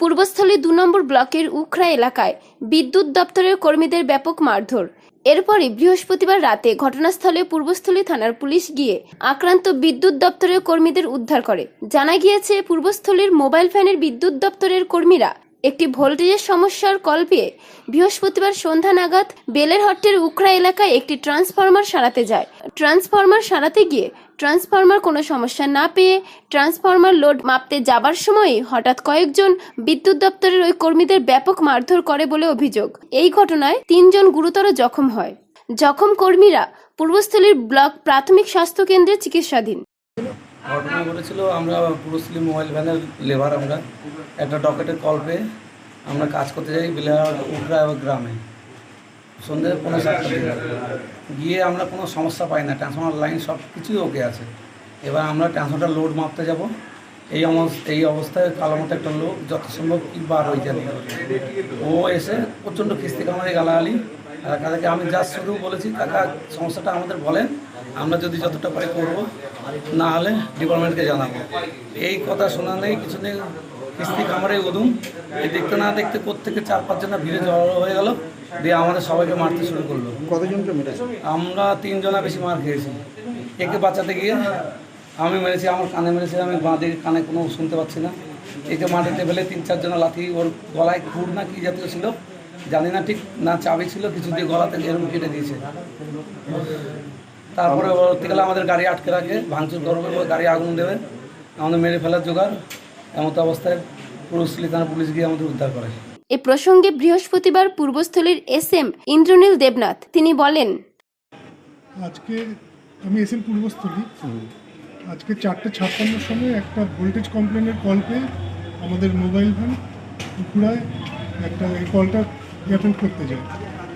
পূর্বস্থলী দু নম্বর ব্লকের উখরা এলাকায় বিদ্যুৎ দপ্তরের কর্মীদের ব্যাপক মারধর। এরপরে বৃহস্পতিবার রাতে ঘটনাস্থলে পূর্বস্থলী থানার পুলিশ গিয়ে আক্রান্ত বিদ্যুৎ দপ্তরের কর্মীদের উদ্ধার করে। জানা গিয়েছে, পূর্বস্থলীর মোবাইল ফ্যানের বিদ্যুৎ দপ্তরের কর্মীরা একটি ভোল্টেজের সমস্যার কল পেয়ে বৃহস্পতিবার সন্ধ্যা নাগাদ বেলেরহট্টের উখরা এলাকায় একটি ট্রান্সফরমার সারাতে যায়। ট্রান্সফরমার সারাতে গিয়ে ট্রান্সফরমার কোনো সমস্যা না পেয়ে ট্রান্সফরমার লোড মাপতে যাবার সময়ই হঠাৎ কয়েকজন বিদ্যুৎ দপ্তরের ওই কর্মীদের ব্যাপক মারধর করে বলে অভিযোগ। এই ঘটনায় তিনজন গুরুতর জখম হয়। জখম কর্মীরা পূর্বস্থলীর ব্লক প্রাথমিক স্বাস্থ্য কেন্দ্রে চিকিৎসাধীন। ঘটনা ঘটেছিল, আমরা পুরুষলি মোবাইল ভ্যানের লেবার আমরা। একটা ডকেটের কল পেয়ে আমরা কাজ করতে যাই বিলাহাট উকরা গ্রামে। সন্ধ্যে পনেরো সাতটার দিকে। গিয়ে আমরা কোনো সমস্যা পাই না ট্রান্সফর্মার লাইন সব কিছুই ওকে আছে। এবার আমরা ট্রান্সফর্মার লোড মাপতে যাব। এই এই অবস্থায় কালো মতো একটা লোক যত সম্ভব বার হয়ে যাবে ও এসে প্রচণ্ড কিস্তি কামারে গালাগালি কাকাকে আমি যা শুধু বলেছি কাকা সমস্যাটা আমাদের বলেন আমরা যদি যতটা পারি করব। না হলে ডিপার্টমেন্টকে জানাব। এই কথা শোনা নেই কিছু নেই কিস্তি কামারে উদুম। এই দেখতে না দেখতে প্রত্যেকে চার পাঁচজনা ভিড়ে জড়ো হয়ে গেল দিয়ে আমাদের সবাইকে মারতে শুরু করল। কতজনকে মেরেছে আমরা তিনজনা বেশি মার খেয়েছি। একে বাঁচাতে গিয়ে আমি মেরেছি আমার কানে মেরেছি আমি বাঁ দিকে কানে কোনো শুনতে পাচ্ছি না। একে মাটিতে ফেলে তিন চারজনা লাথি ওর গলায় খুর না কি জাতীয় ছিল জানি না ঠিক না চাবি ছিল কিছু দিয়ে গলাতে এরকম কেটে দিয়েছে। তারপরে পরবর্তী গেলে আমাদের গাড়ি আটকে রাখে ভাঙচুর করবে গাড়ি আগুন দেবে আমাদের মেরে ফেলার জোগাড় এমতো অবস্থায় পুরুষলি থানা পুলিশ গিয়ে আমাদের উদ্ধার করে। এ প্রসঙ্গে বৃহস্পতিবার পূর্বস্থলীর এস এম ইন্দ্রনীল দেবনাথ তিনি বলেন আজকে আমি এসএম পূর্বস্থলী। আজকে চারটে ছাপ্পান্নর সময় একটা ভোল্টেজ কমপ্লেনের কল পেয়ে আমাদের মোবাইল ভ্যান পুকুরায় একটা এই কলটা অ্যাটেন্ড করতে যায়।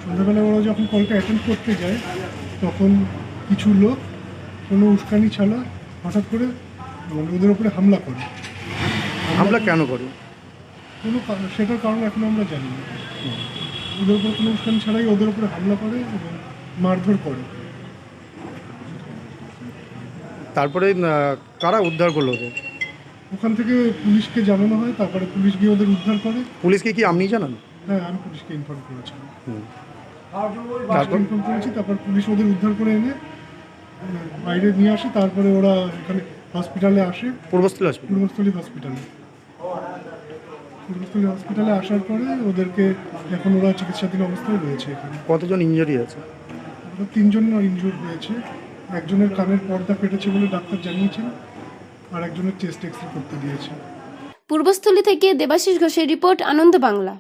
সন্ধ্যাবেলা ওরা যখন কলটা অ্যাটেন্ড করতে যায় তখন কিছু লোক কোনো উস্কানি ছাড়া হঠাৎ করে মানে ওদের উপরে হামলা করে। হামলা কেন করে? কোনো সেটার কারণ এখন আমরা জানি না। ওদের উপর কোনো উস্কানি ছাড়াই ওদের উপরে হামলা করে এবং মারধর করে। তারপরে কারা উদ্ধার করল ওদের? ওখান থেকে পুলিশকে জানানো হয় তারপরে পুলিশ গিয়ে ওদের উদ্ধার করে। পুলিশকে কি আপনি জানান? হ্যাঁ আমি পুলিশকে ইনফর্ম করেছিলাম। তারপর? ইনফর্ম করেছি তারপর পুলিশ ওদের উদ্ধার করে এনে বাইরে নিয়ে আসে তারপরে ওরা এখানে হসপিটালে আসে। পূর্বস্থলী হসপিটাল পূর্বস্থলী হসপিটালে পূর্বস্থলী হসপিটালে আসার পরে ওদেরকে এখন ওরা চিকিৎসাধীন অবস্থায় রয়েছে এখানে। কতজন ইঞ্জুরি আছে? ওরা তিনজন ইনজুর হয়েছে। একজনের কানের পর্দা ফেটেছে বলে ডাক্তার জানিয়েছেন আর একজনের চেস্ট এক্স রে করতে দিয়েছে। পূর্বস্থলী থেকে দেবাশিস ঘোষের রিপোর্ট আনন্দ বাংলা।